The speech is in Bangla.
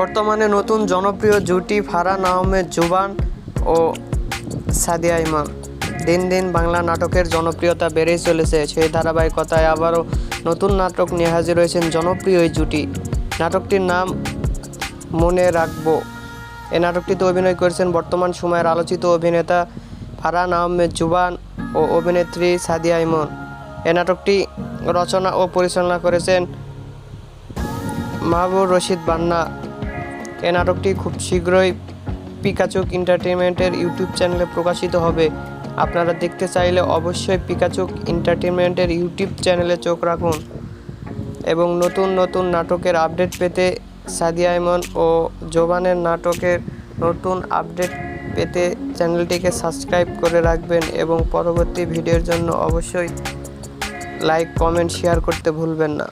বর্তমানে নতুন জনপ্রিয় জুটি ফারহান আহমেদ জুবান ও সাদিয়া ইমাম। দিন দিন বাংলা নাটকের জনপ্রিয়তা বেড়েই চলেছে। সেই ধারাবাহিকতায় আবারও নতুন নাটক নিয়ে হাজির হয়েছেন জনপ্রিয় এই জুটি। নাটকটির নাম মনে রাখব। এই নাটকটিতে অভিনয় করেছেন বর্তমান সময়ের আলোচিত অভিনেতা ফারহান আহমেদ জুবান ও অভিনেত্রী সাদিয়া ইমন। এই নাটকটি রচনা ও পরিচালনা করেছেন মাহবুব রশিদ বান্না। এই নাটকটি খুব শীঘ্রই পিকাচুক এন্টারটেনমেন্টের ইউটিউব চ্যানেলে প্রকাশিত হবে। আপনারা দেখতে চাইলে অবশ্যই পিকাচুক এন্টারটেনমেন্টের ইউটিউব চ্যানেলে চোখ রাখুন এবং নতুন নতুন নাটকের আপডেট পেতে সাদিয়া ইমন ও জোবানের নাটকের নতুন আপডেট পেতে চ্যানেলটিকে সাবস্ক্রাইব করে রাখবেন এবং পরবর্তী ভিডিওর জন্য অবশ্যই লাইক, কমেন্ট, শেয়ার করতে ভুলবেন না।